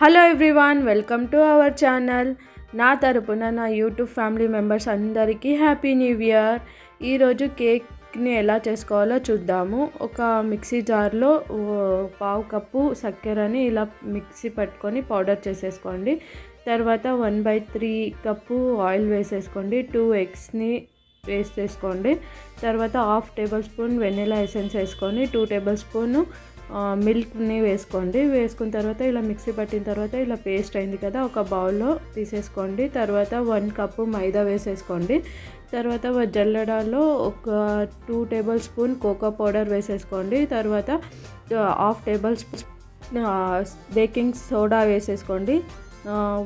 Hello everyone welcome to our channel నా తరపున నా యూట్యూబ్ ఫ్యామిలీ మెంబర్స్ అందరికీ హ్యాపీ న్యూ ఇయర్ ఈరోజు కేక్ని ఎలా చేసుకోవాలో చూద్దాము. ఒక మిక్సీ జార్లో పావు కప్పు చక్కెరని ఇలా మిక్సీ పట్టుకొని పౌడర్ చేసేసుకోండి. తర్వాత one by three cup oil వేసేసుకోండి. టూ ఎగ్స్ని వేసేసుకోండి. తర్వాత half tablespoon vanilla essence వేసుకొని టూ టేబుల్ స్పూన్ మిల్క్ని వేసుకోండి. వేసుకున్న తర్వాత ఇలా మిక్సీ పట్టిన తర్వాత ఇలా పేస్ట్ అయింది కదా ఒక బౌల్లో తీసేసుకోండి. తర్వాత వన్ కప్పు మైదా వేసేసుకోండి. తర్వాత జల్లడాలో ఒక two tablespoon cocoa powder వేసేసుకోండి. తర్వాత half tablespoon baking soda వేసేసుకోండి.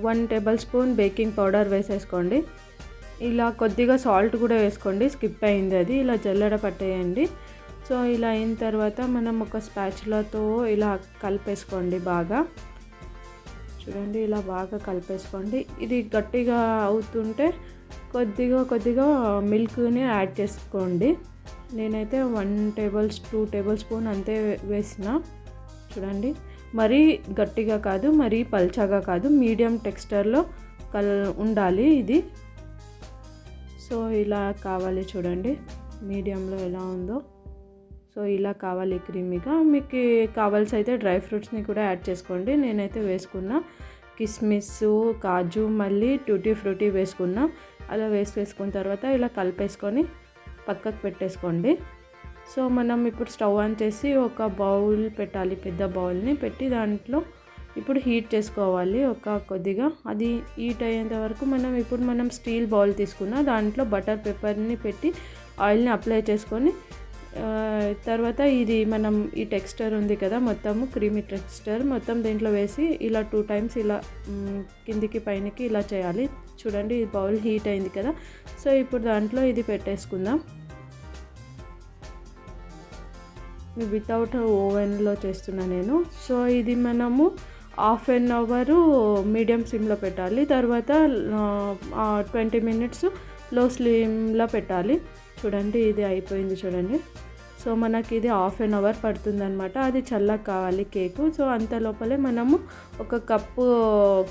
One tablespoon baking powder వేసేసుకోండి. ఇలా కొద్దిగా సాల్ట్ కూడా వేసుకోండి. స్కిప్ అయింది అది. ఇలా జల్లెడ పట్టేయండి. సో ఇలా అయిన తర్వాత మనం ఒక స్పాచులతో ఇలా కలిపేసుకోండి బాగా. చూడండి ఇలా బాగా కలిపేసుకోండి. ఇది గట్టిగా అవుతుంటే కొద్దిగా కొద్దిగా మిల్క్ని యాడ్ చేసుకోండి. నేనైతే one table two tablespoon అంతే వేసిన. చూడండి మరీ గట్టిగా కాదు మరీ పల్చగా కాదు మీడియం టెక్స్చర్లో కల్ ఉండాలి ఇది. సో ఇలా కావాలి చూడండి మీడియంలో ఎలా ఉందో. సో ఇలా కావాలి క్రీమీగా. మీకు కావాల్సి అయితే డ్రై ఫ్రూట్స్ని కూడా యాడ్ చేసుకోండి. నేనైతే వేసుకున్న కిస్మిస్ కాజు మళ్ళీ టూటీ ఫ్రూటీ వేసుకున్నా. అలా వేసి వేసుకున్న తర్వాత ఇలా కలిపేసుకొని పక్కకు పెట్టేసుకోండి. సో మనం ఇప్పుడు స్టవ్ ఆన్ చేసి ఒక బౌల్ పెట్టాలి పెద్ద బౌల్ని పెట్టి దాంట్లో ఇప్పుడు హీట్ చేసుకోవాలి ఒక కొద్దిగా. అది హీట్ అయ్యేంత వరకు మనం ఇప్పుడు మనం స్టీల్ బౌల్ తీసుకున్న దాంట్లో బటర్ పేపర్ని పెట్టి ఆయిల్ని అప్లై చేసుకొని తర్వాత ఇది మనం ఈ టెక్స్చర్ ఉంది కదా మొత్తము క్రీమీ టెక్స్చర్ మొత్తం దీంట్లో వేసి ఇలా టూ టైమ్స్ ఇలా కిందికి పైనకి ఇలా చేయాలి. చూడండి ఇది బౌల్ హీట్ అయింది కదా. సో ఇప్పుడు దాంట్లో ఇది పెట్టేసుకుందాం. వితౌట్ ఓవెన్లో చేస్తున్నా నేను. సో ఇది మనము హాఫ్ అన్ అవరు మీడియం సిమ్లో పెట్టాలి. తర్వాత ట్వంటీ మినిట్స్ లో స్లీమ్లో పెట్టాలి. చూడండి ఇది అయిపోయింది చూడండి. సో మనకి ఇది హాఫ్ అన్ అవర్ పడుతుంది అనమాట అది చల్లగా కావాలి కేకు. సో అంత లోపలే మనము ఒక కప్పు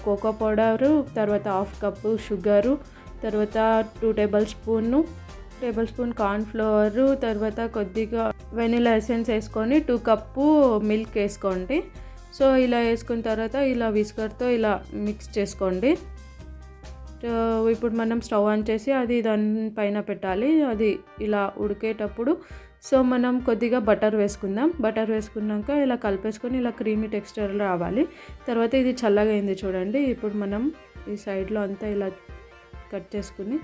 కోకో పౌడరు తర్వాత హాఫ్ కప్పు షుగరు తర్వాత two tablespoon tablespoon corn flour తర్వాత కొద్దిగా వెనిలా ఎసెన్స్ వేసుకొని టూ కప్పు మిల్క్ వేసుకోండి. సో ఇలా వేసుకున్న తర్వాత ఇలా విస్కర్తో ఇలా మిక్స్ చేసుకోండి. ఇప్పుడు మనం స్టవ్ ఆన్ చేసి అది దాని పైన పెట్టాలి. అది ఇలా ఉడికేటప్పుడు సో మనం కొద్దిగా బటర్ వేసుకుందాం. బటర్ వేసుకున్నాక ఇలా కలిపేసుకొని ఇలా క్రీమీ టెక్స్చర్ రావాలి. తర్వాత ఇది చల్లగా అయింది చూడండి. ఇప్పుడు మనం ఈ సైడ్లో అంతా ఇలా కట్ చేసుకుని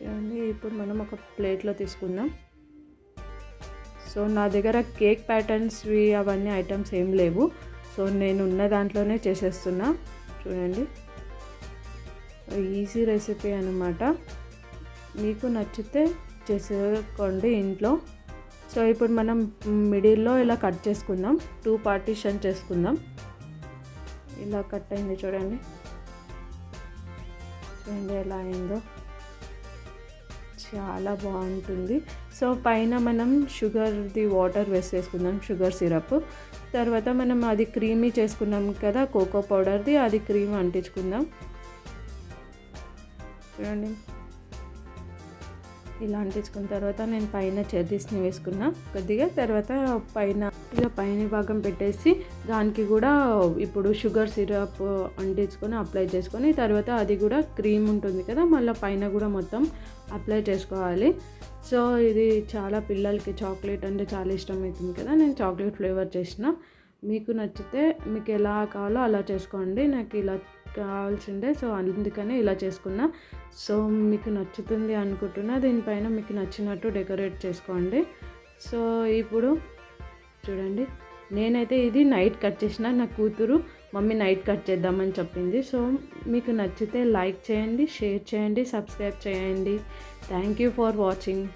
చూడండి. ఇప్పుడు మనం ఒక ప్లేట్లో తీసుకుందాం. సో నా దగ్గర కేక్ ప్యాటర్న్స్వి అవన్నీ ఐటమ్స్ ఏం లేవు. సో నేను ఉన్న దాంట్లోనే చేసేస్తున్నా. చూడండి. ఈజీ రెసిపీ అనమాట మీకు నచ్చితే చేసుకోండి ఇంట్లో. సో ఇప్పుడు మనం మిడిల్లో ఇలా కట్ చేసుకుందాం. టూ పార్టీషన్ చేసుకుందాం. ఇలా కట్ అయింది చూడండి. చూడండి ఎలా అయిందో. చాలా బాగుంటుంది. సో పైన మనం షుగర్ది వాటర్ వేసేసుకుందాం షుగర్ సిరప్. తర్వాత మనం అది క్రీమీ చేసుకున్నాం కదా కోకో పౌడర్ది అది క్రీమ్ అంటించుకుందాం. చూడండి. ఇలా అంటించుకున్న తర్వాత నేను పైన చెర్రీస్ని వేసుకున్నా కొద్దిగా. తర్వాత పైన ఇక పైన భాగం పెట్టేసి దానికి కూడా ఇప్పుడు షుగర్ సిరప్ అంటించుకొని అప్లై చేసుకొని తర్వాత అది కూడా క్రీమ్ ఉంటుంది కదా మళ్ళీ పైన కూడా మొత్తం అప్లై చేసుకోవాలి. సో ఇది చాలా పిల్లలకి చాక్లెట్ అంటే చాలా ఇష్టం అవుతుంది కదా నేను చాక్లెట్ ఫ్లేవర్ చేసిన. మీకు నచ్చితే మీకు ఎలా కావాలో అలా చేసుకోండి. నాకు ఇలా కావాల్సిందే సో అందుకనే ఇలా చేసుకున్నా. సో మీకు నచ్చుతుంది అనుకుంటున్నా దీనిపైన మీకు నచ్చినట్టు డెకరేట్ చేసుకోండి. సో ఇప్పుడు చూడండి. నేనైతే ఇది నైట్ కట్ చేసిన నా కూతురు మమ్మీ నైట్ కట్ చేద్దామని చెప్పింది. సో మీకు నచ్చితే లైక్ చేయండి షేర్ చేయండి సబ్స్క్రైబ్ చేయండి. Thank you for watching.